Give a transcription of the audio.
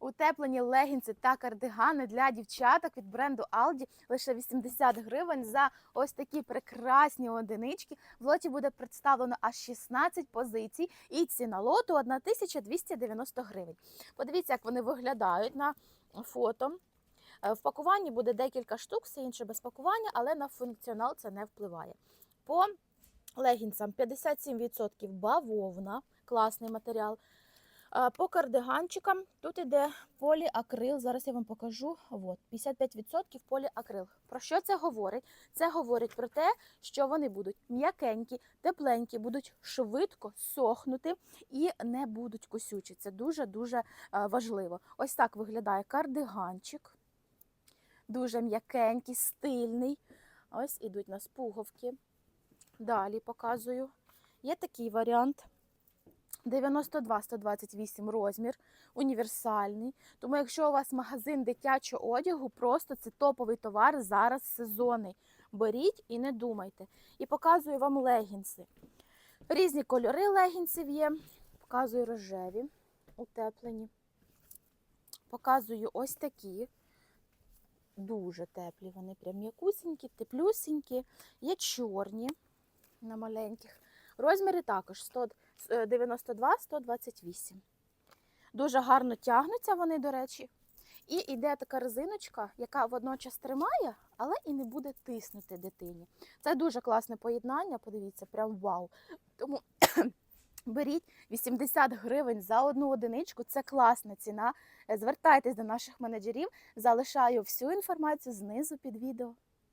Утеплені легінси та кардигани для дівчаток від бренду Aldi лише 80 гривень за ось такі прекрасні одинички. В лоті буде представлено аж 16 позицій, і ціна лоту 1290 гривень. Подивіться, як вони виглядають на фото. Е, В пакуванні буде декілька штук, все інше без пакування, але на функціонал це не впливає. По легінсам 57% бавовна, класний матеріал. По кардиганчикам тут іде поліакрил. Зараз я вам покажу. От, 55% поліакрил. Про що це говорить? Це говорить про те, що вони будуть м'якенькі, тепленькі, будуть швидко сохнути і не будуть косючі. Це дуже-дуже е, важливо. Ось так виглядає кардиганчик. Дуже м'якенький, стильний. Ось ідуть у нас пуговки. Далі показую. Є такий варіант. 92-128 розмір, універсальний. Тому, якщо у вас магазин дитячого одягу, просто це топовий товар зараз сезонний. Беріть і не думайте. І показую вам легінси. Різні кольори легінсів є. Показую рожеві, утеплені. Показую ось такі. Дуже теплі. Вони прям м'якусінькі, теплюсінькі. Є чорні на маленьких. Розміри також 192-128. Дуже гарно тягнуться вони, до речі. І йде така резиночка, яка водночас тримає, але і не буде тиснути дитині. Це дуже класне поєднання, подивіться, прям вау. Тому беріть 80 гривень за одну одиничку, це класна ціна. Звертайтесь до наших менеджерів, залишаю всю інформацію знизу під відео.